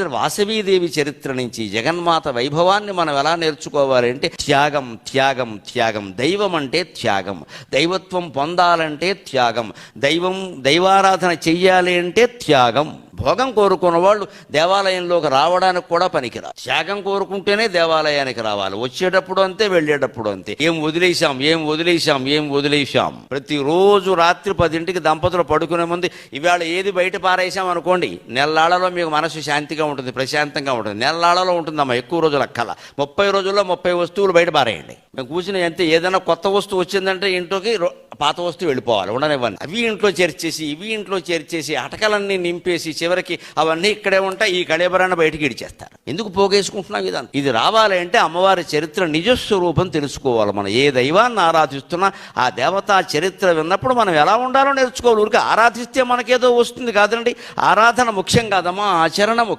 వాసవీదేవి చరిత్ర నుంచి జగన్మాత వైభవాన్ని మనం ఎలా నేర్చుకోవాలి అంటే త్యాగం త్యాగం త్యాగం. దైవం అంటే త్యాగం. దైవత్వం పొందాలంటే త్యాగం. దైవం దైవారాధన చెయ్యాలి అంటే త్యాగం. భోగం కోరుకున్న వాళ్ళు దేవాలయంలోకి రావడానికి కూడా పనికిరా త్యాగం కోరుకుంటేనే దేవాలయానికి రావాలి. వచ్చేటప్పుడు అంతే వెళ్ళేటప్పుడు అంతే. ఏం వదిలేశాం ఏం వదిలేశాం ఏం వదిలేశాం? ప్రతిరోజు రాత్రి పదింటికి దంపతులు పడుకునే ముందు ఇవాళ ఏది బయట పారేసాం అనుకోండి నెల్లాళ్ళలో మీకు మనసు శాంతిగా ఉంటుంది ప్రశాంతంగా ఉంటుంది. నెల్లాళ్ళలో ఉంటుందమ్మా ఎక్కువ రోజులు అక్కల ముప్పై రోజుల్లో ముప్పై వస్తువులు బయట పారేయండి. మేము కూర్చుని అంతే ఏదైనా కొత్త వస్తువు వచ్చిందంటే ఇంట్లోకి రో- పాత వస్తువు వెళ్ళిపోవాలి ఉండనివ్వండి. అవి ఇంట్లో చేర్చేసి ఇవి ఇంట్లో చేర్చేసి అటకలన్నీ నింపేసి చివరికి అవన్నీ ఇక్కడే ఉంటాయి ఈ కళేబరాన్ని బయటికి ఇడిచేస్తారు. ఎందుకు పోగేసుకుంటున్నాం ఇదంతా? ఇది రావాలంటే అమ్మవారి చరిత్ర నిజస్వరూపం తెలుసుకోవాలి మనం. ఏ దైవాన్ని ఆరాధిస్తున్నా ఆ దేవతా చరిత్ర విన్నప్పుడు మనం ఎలా ఉండాలో నేర్చుకోవాలి. ఊరికి ఆరాధిస్తే మనకేదో వస్తుంది కాదండి. ఆరాధన ముఖ్యం కాదమ్మా ఆచరణ ముఖ్యం.